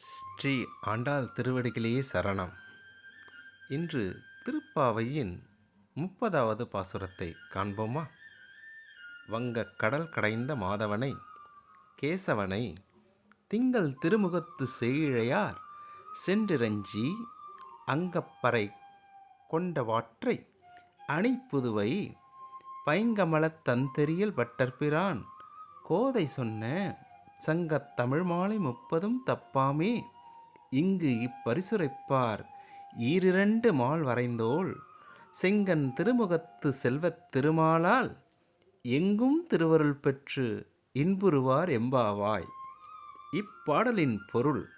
ஸ்ரீ ஆண்டாள் திருவடிகளே சரணம். இன்று திருப்பாவையின் முப்பதாவது பாசுரத்தை காண்போமா? வங்கக் கடல் கடைந்த மாதவனை கேசவனை திங்கள் திருமுகத்து செயிழையார் சென்றிரஞ்சி அங்கப்பறை கொண்டவாற்றை அணிப்புதுவை பைங்கமலத் தந்தெரியல் பட்டர்பிரான் கோதை சொன்ன சங்கத்தமிழ் மாலை முப்பதும் தப்பாமே. இங்கு இப்பரிசுரைப்பார் ஈரிரண்டு மால் வரைந்தோள். செங்கன் திருமுகத்து செல்வத் திருமாலால் எங்கும் திருவருள் பெற்று இன்புறுவார் எம்பாவாய். இப்பாடலின் பொருள்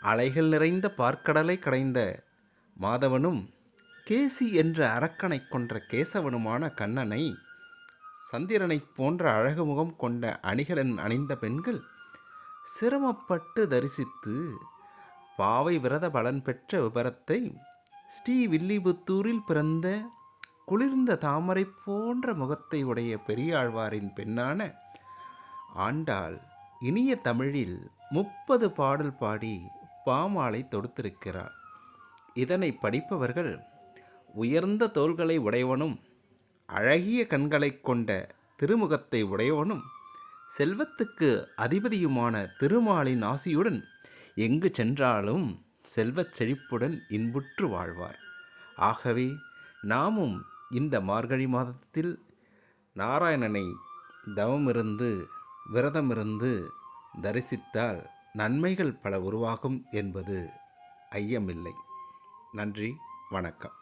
அலைகள் நிறைந்த பார்க்கடலை கடைந்த மாதவனும் கேசி என்ற அரக்கனைக் கொன்ற கேசவனுமான கண்ணனை சந்திரனைப் போன்ற அழகு முகம் கொண்ட அணிகலன் அணிந்த பெண்கள் சிரமப்பட்டு தரிசித்து பாவை விரத பலன் பெற்ற விபரத்தை ஸ்ரீ வில்லிபுத்தூரில் பிறந்த குளிர்ந்த தாமரை போன்ற முகத்தை உடைய பெரியாழ்வாரின் பெண்ணான ஆண்டாள் இனிய தமிழில் முப்பது பாடல் பாடி பாமாலை தொடுத்திருக்கிறார் இதனை படிப்பவர்கள் உயர்ந்த தோள்களை உடையவனும் அழகிய கண்களைக் கொண்ட திருமுகத்தை உடையவனும் செல்வத்துக்கு அதிபதியுமான திருமாலின் ஆசியுடன் எங்கு சென்றாலும் செல்வச் செழிப்புடன் இன்புற்று வாழ்வார். ஆகவே நாமும் இந்த மார்கழி மாதத்தில் நாராயணனை தவமிருந்து விரதமிருந்து தரிசித்தால் நன்மைகள் பல உருவாகும் என்பது ஐயமில்லை. நன்றி வணக்கம்.